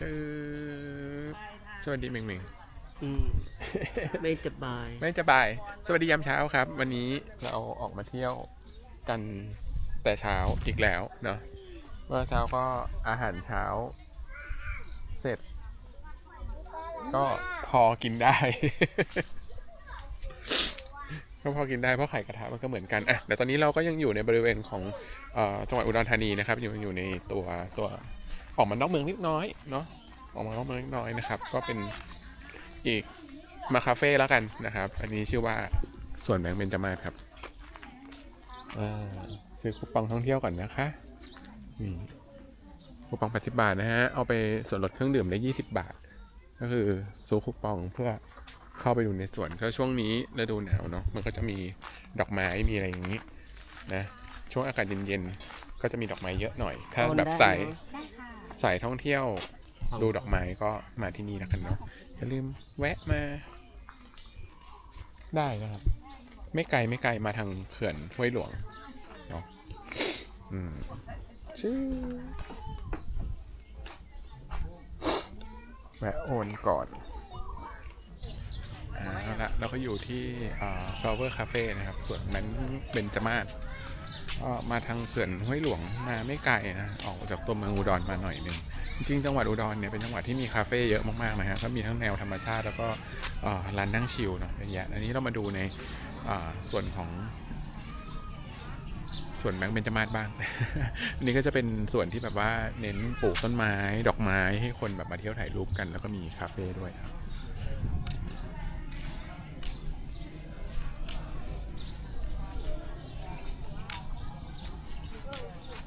ชื่อสวัสดีเมงเมงอืมไม่สบาย ไม่จะบาย สวัสดียามเช้าครับ วันนี้เราออกมาเที่ยวกันแต่เช้าอีกแล้วเนาะเมื่อเช้าก็อาหารเช้า เสร็จ ก็พอกินได้ ก็พอกินได้เพราะไข่กระทะมันก็เหมือนกันอะแต่ตอนนี้เราก็ยังอยู่ในบริเวณของเอ่อจังหวัดอุดรธานีนะครับ อยู่อยู่ในตัวตัว ออกมานอกเมืองนิดน้อยเนาะออกมานอกเมืองนิดน้อยนะครับ ก็เป็นอีกมาคาเฟ่แล้วกันนะครับ อันนี้ชื่อว่าสวนแบงค์เบญจมาศครับอ่าซื้อคูปองท่องเที่ยวก่อนนะคะนี่คูปอง 80 บาทนะฮะ เอาไปส่วนลดเครื่องดื่มได้ 20 บาท ก็คือซื้อคูปองเพื่อเข้าไปดูในสวนก็ช่วงนี้ฤดูหนาวเนาะ มันก็จะมีดอกไม้ มีอะไรอย่างนี้นะ ช่วงอากาศเย็นๆ ก็จะมีดอกไม้เยอะหน่อย ถ้าแบบสาย สายท่องเที่ยวดูดอกไม้ก็มาที่นี่แล้วกันเนาะอย่าลืมแวะมา ได้นะครับ ไม่ไกลไม่ไกลมาทางเขื่อนห้วยหลวงเนาะอืมชื่อแวะโอนก่อนอ่าเอาละเราก็อยู่ที่อ่า flower cafe นะครับ ส่วนนั้นเบนจมาศ ก็มาทางเขื่อนห้วยหลวงมาไม่ไกลนะออกจากตัวเมืองอุดรมาหน่อยหนึงจริงจังหวัดอุดรเนี่ยเป็นจังหวัดที่มีคาเฟ่เยอะมากๆนะฮะก็มีทั้งแนวธรรมชาติแล้วก็ร้านนั่งชิลเนาะเยอะแยะอันนี้เรามาดูในส่วนของ ส่วนแบงค์เบญจมาศบ้าง อันนี้ก็จะเป็นส่วนที่แบบว่าเน้นปลูกต้นไม้ดอกไม้ให้คนแบบมาเที่ยวถ่ายรูปกัน แล้วก็มีคาเฟ่ด้วยครับ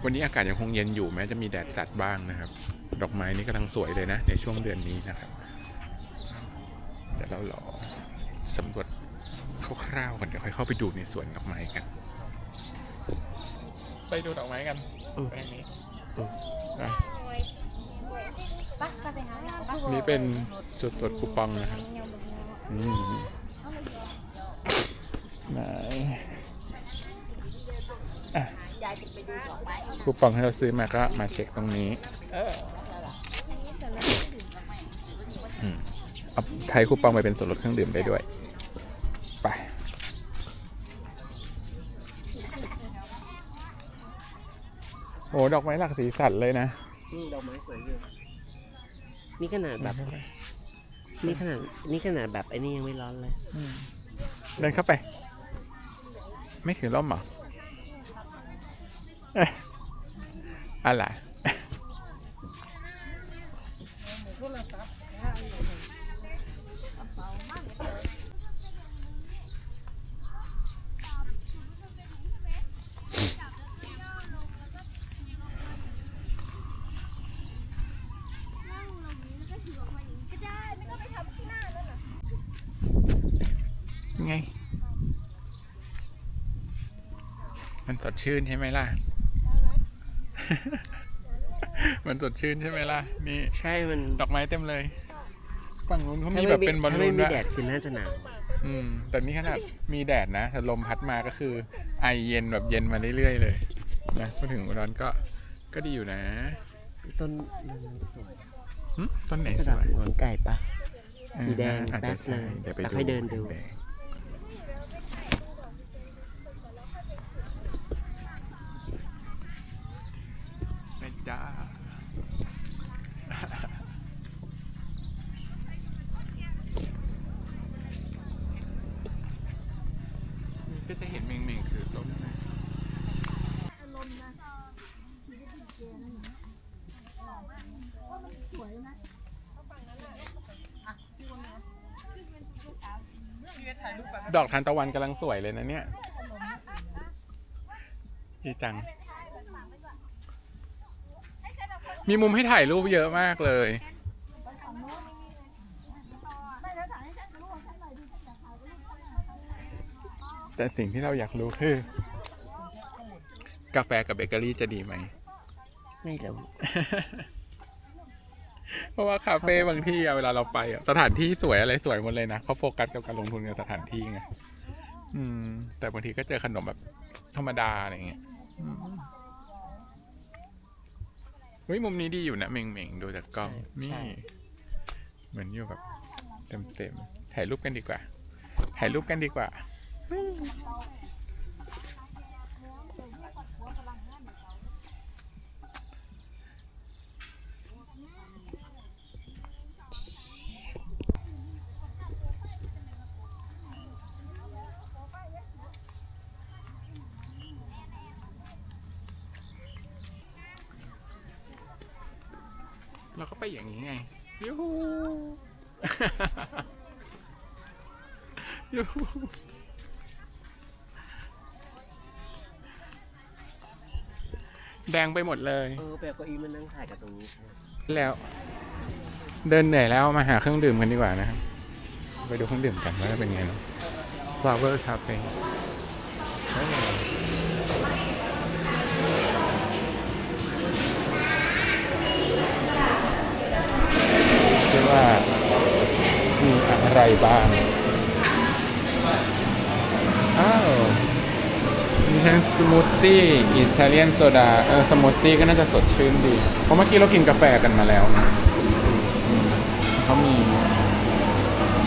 วันนี้อากาศยังคงเย็นอยู่แม้จะมีแดดจัดบ้างนะครับ ดอกไม้นี่กำลังสวยเลยนะ ในช่วงเดือนนี้นะครับเดี๋ยวเรารอสำรวจคร่าวๆก่อนเดี๋ยวค่อยเข้าไปดูในสวนดอกไม้กัน ไปดูดอกไม้กันอืมไปทางนี้อืมอะปะก็ไปหาปะนี่เป็นจุดตรวจคูปองนะครับ อืมไหนอะ ยายจะไปดูดอกไม้ คูปองที่เราซื้อมาก็มาเช็คตรงนี้อืมเอาใช้คูปองไปเป็นส่วนลดเครื่องดื่มได้ด้วย ไป โอ้ดอกไม้หลากสีสันเลยนะอืมดอกไม้สวยอยู่นี่ขนาดแบบ นี่ขนาด นี่ขนาดแบบไอ้นี่ยังไม่ร้อนเลย เดินเข้าไป ไม่ถือร่มเหรอเอ๊ะอะไรไง มันสดชื่นใช่ไหมล่ะ มันสดชื่นใช่ไหมล่ะ นี่ ใช่มันดอกไม้เต็มเลยฝั่งนู้นเขาถ้ามีไม่แบบเป็นบอลถ้าลูไม่นมีด้วยแดดคือน่าจะหนาวอืม แต่นี่ขนาดมีแดดนะแต่ลมพัดมาก็คือ ไอเย็นแบบเย็นมาเรื่อยๆเลยนะพอถึงอุดรก็ก็ดีอยู่นะต้นมันสวยหึต้นไหนกระสดับวยหงอนไก่ปะ สีแดงอาจจะแป๊ดเลยใช่เดี๋ยวไปแล้วดูให้เดินดู แดงไปจ้า นี่ก็จะเห็นเมงเมงๆคือล้มนะ ดอกทานตะวันกำลังสวยเลยนะเนี่ยดีจัง มีมุมให้ถ่ายรูปเยอะมากเลย แต่สิ่งที่เราอยากรู้คือ กาแฟกับเบเกอรี่จะดีไหม ไม่รู้ เพราะว่าคาเฟ่บางที่อะเวลาเราไปอะสถานที่สวยอะไรสวยหมดเลยนะเขาโฟกัสกับการลงทุนกับสถานที่ไงอืม แต่บางทีก็เจอขนมแบบธรรมดาอะไรเงี้ยอืมฮ้ยมุมนี้ดีอยู่นะเมงเมงๆดูจากกล้องใช่นี่ เหมือนอยู่แบบ เต็มเต็มๆถ่ายรูปกันดีกว่า ถ่ายรูปกันดีกว่า เราก็ไปอย่างนี้ไงยูฮูยูฮูแดงไปหมดเลย เออไปเอาเก้าอี้มานั่งถ่ายกับตรงนี้ครับแล้ว เดินเหนื่อยแล้วมาหาเครื่องดื่มกันดีกว่านะครับ ไปดูเครื่องดื่มกันว่าจะเป็นไงเนาะ Flower Cafe คิ ดว่ามีอะไรบ้างอ้าวมีทั้งสมูทตี้อิตาเลียนโซดาเออสมูทตี้ก็น่าจะสดชื่นดี เพราะเมื่อกี้เรากินกาแฟกันมาแล้วนะอืมเขามี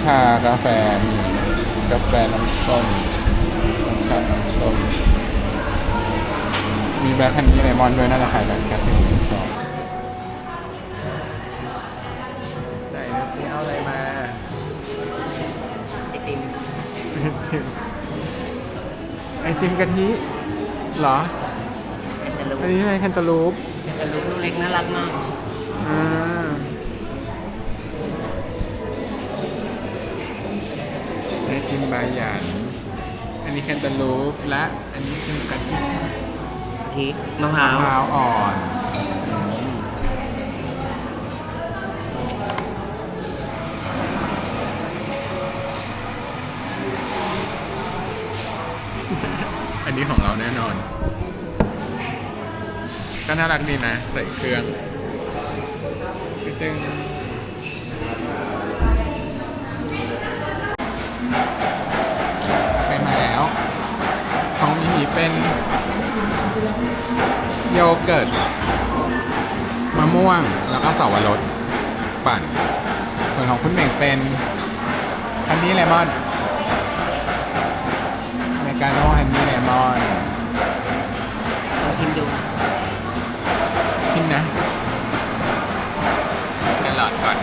ชากาแฟมีกาแฟน้ำส้มชาน้ำส้มมีแบล็คฮันนี่เลมอนด้วยน่าจะขายแบล็คแคทที่ ไอติมกะทิเหรอ แคนตาลูปอันนี้อะไรแคนตาลูปแคนตาลูปลูกเล็กน่ารักมากอ่าไอติมบาหยันอันนี้แคนตาลูปและอันนี้คือกะทิกะทิมะพร้าวมะพร้าวอ่อน อันนี้ของเราแน่นอน ก็น่ารักดีนะ ใส่เครื่องตึงไปมาแล้ว ของมิมีเป็นโยเกิร์ตมะม่วงแล้วก็สาวรสปั่น ส่วนของคุณเหม่งเป็นฮันนี่เลมอนเมกาโน่ฮันนี่เล มอนลองชิมดูชิมนะแครอทก่อน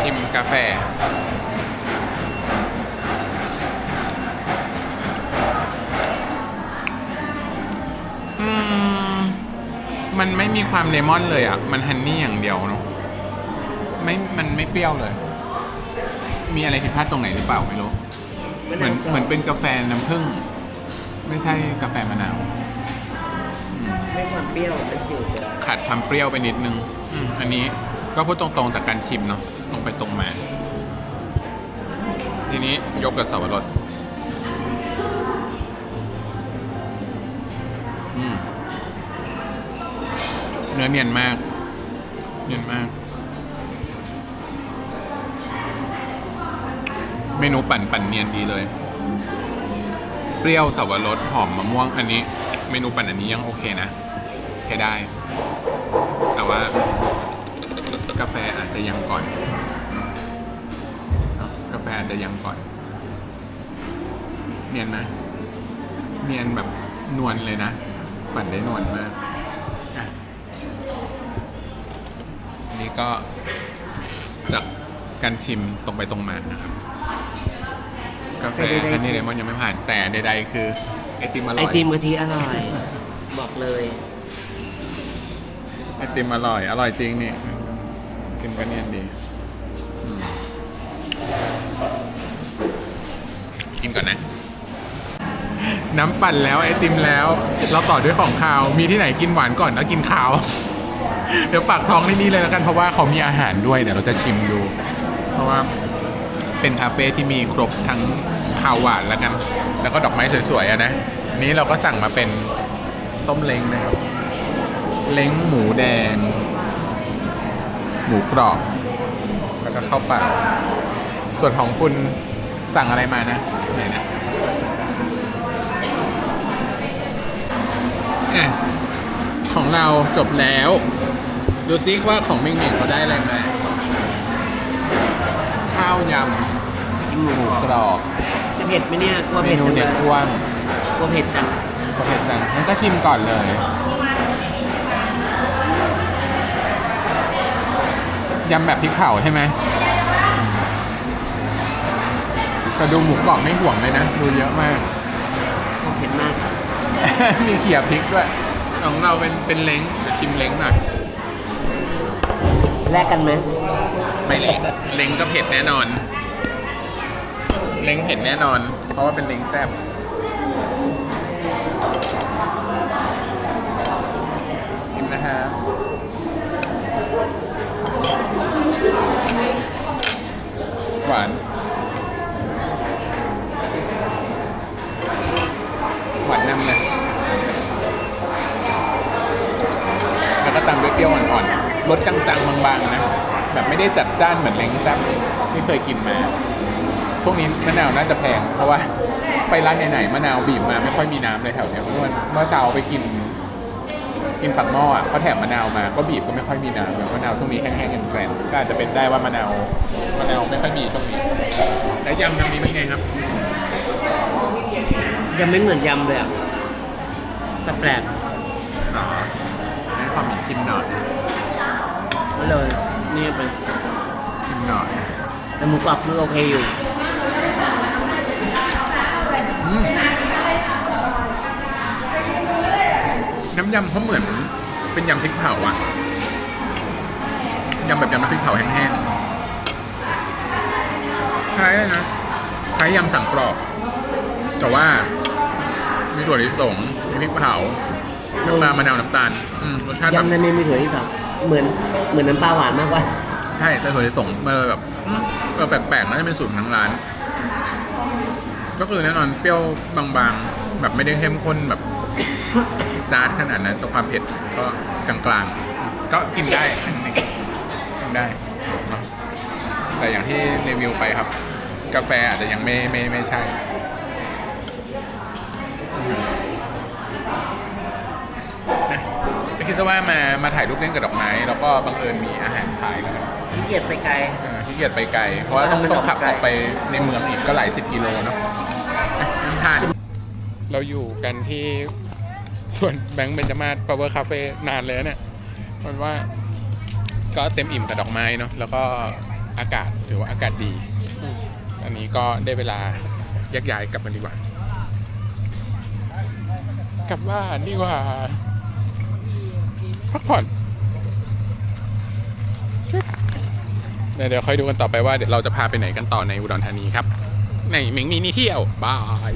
ชิมกาแฟอืมมันไม่มีความเลมอนเลยอะ มันฮันนี่อย่างเดียวเนาะ ไม่มันไม่เปรี้ยวเลย มีอะไรผิดพลาดตรงไหนหรือเปล่าไม่รู้มะเหมืนาอนวสดเหมือนเป็นกาแฟน้ำผึ้งไม่ใช่กาแฟมะนาวไม่ความเปรี้ยวมันจืดเลยขาดความเปรี้ยวไปนิดนึงอืมอันนี้ก็พูดตรงๆจากการชิมเนาะตรงไปตรงมา ทีนี้ยกกับสับปะรดอืมเนื้อเนียนมาก เนียนมาก เมนูปั่นปั่นเนียนดีเลย เปรี้ยวสับปะรดหอมมะม่วงอันนี้ เมนูปั่นอันนี้ยังโอเคนะใช้ได้ แต่ว่ากาแฟอาจจะยังก่อน กาแฟอาจจะยังก่อน เนียนไหมเนียนแบบนวลเลยนะปั่นได้นวลมากอะอันนี้ก็จากการชิมตรงไปตรงมานะครับ กาแฟฮันนี่เลมอนยังไม่ผ่านแต่ใดๆคือไอติมอร่ไออยติมกะทิอร่อย บอกเลย ไอติมอร่อยอร่อยจริงนี่อืมไอติมก็เนียนดีอืมกินก่อนนะ น้ำปั่นแล้วไอติมแล้ว เราต่อด้วยของคาวมีที่ไหนกินหวานก่อนแล้วกินคาว เดี๋ยวฝากท้องที่นี่เลยแล้วกันเพราะว่าเขามีอาหารด้วยเดี๋ยวเราจะชิมดู เพราะว่า เป็นคาเฟ่ที่มีครบทั้งคาวหวานแล้วกัน แล้วก็ดอกไม้สวยๆอะนะนี้เราก็สั่งมาเป็นต้มเล้งนะครับ เล้งหมูแดง หมูกรอบ แล้วก็ข้าวเปล่าส่วนของคุณสั่งอะไรมานะไหนนะอะของเราจบแล้ว ดูซิว่าของมิงมิงเขาได้อะไรมาาวยำกินหมูหมูกกรรอบอบจะเผ็ดไหมเนี่ยกลัวเมเผ็ดนูจังเลเด็ยดอ้วนกลัวเผ็ดจังก็เผ็ดจังงั้นก็ชิมก่อนเลย ยำแบบพริกเผาใช่ไหมแต่ดูหมูกรอบไม่ห่วงเลยนะ ดูเยอะมาก กลัวเผ็ดมากมีเขียพริกด้วย ของเราเป็นเป็นเล้งเดี๋ยวชิมเล้งหน่อยแลกกันไหม ไม่เล้งเล้งก็เผ็ดแน่นอน เล้งเผ็ดแน่นอน เพราะว่าเป็นเล้งแซ่บชิมนะฮะหวาน หวานนำเลย แล้วก็ตามด้วยเปรี้ยวอ่อนๆรสจางๆบางๆนะ แบบ ไม่ได้จัดจ้านเหมือนเล้งแซ่บที่เคยกินมา ช่วงนี้มะนาวน่าจะแพง เพราะว่าไปร้านไหนๆมะนาวบีบมาไม่ค่อยมีน้ำเลยแถวเนี้ยเมื่อวันเมื่อเช้าไปกิน กินปักหม้ออะเขาแถมมะนาวมาก็บีบก็ไม่ค่อยมีน้ำแบบมะนาวช่วงนี้แห้งๆแกรนๆก็อาจจะเป็นได้ว่ามะนาวมะนาวไม่ค่อยมีช่วงนี้แล้วยำทางนี้เป็นไงครับยังไม่เหมือนยำเลยอะแปลกอ๋อให้ความมีชิมหน่อยๆก็เลย นี่ไปชิมหน่อยแต่หมูกรอบคือโอเคอยู่อืมน้ำยำเขาเหมือน เป็นยำพริกเผาอะยำแบบยำน้ำพริกเผาแห้งๆคล้ายเลยนะคล้ายยำสั่งกรอบ แต่ว่า มีถั่วลิสงมีพริกเผาน้ำปลามะนาวน้ำตาล อืมรสชาติแบบ ยำนั้นไม่มีถั่วที่สับ เหมือนเหมือนน้ำปลาหวานมากกว่า ใช่ใส่ถั่วลิสงมาเลยแบบอืมเออแปลกๆน่าจะเป็นสูตรของทางร้าน ก็คือแน่นอนเปรี้ยวบางๆ แบบไม่ได้เข้มข้นแบบ จาดขนาดนั้นแต่ความเผ็ดก็กลางๆ ก็กินได้กินได้เนอะแต่อย่างที่รีวิวไปครับ กาแฟอาจจะยังไม่ไม่ไม่ใช่อืมนะไม่คิด ซะว่ามามาถ่ายรูปเล่นกับดอกไม้แล้วก็บังเอิญมีอาหารขายนะครับขี้เกียจไปไกล เออขี้เกียจไปไกล เพราะว่าต้องมันต้องขับออกไกลออกไปในเมืองอีกก็หลายสิบกิโลเนาะอะน้ำทาน เราอยู่กันที่ส่วนแบงค์เบนจมาศฟลาเวอร์คาเฟ่นานเลยนะเนี่ยมันว่าก็เต็มอิ่มกับดอกไม้เนาะแล้วก็อากาศถือว่าอากาศดี อันนี้ก็ได้เวลาแยกย้ายกลับกันดีกว่า กลับบ้านดีกว่า พักผ่อนเดี๋ยวเดี๋ยวค่อยดูกันต่อไปว่าเดี๋ยวเราจะพาไปไหนกันต่อในอุดรธานีครับ ในเหมิงมีนี่เที่ยว บาย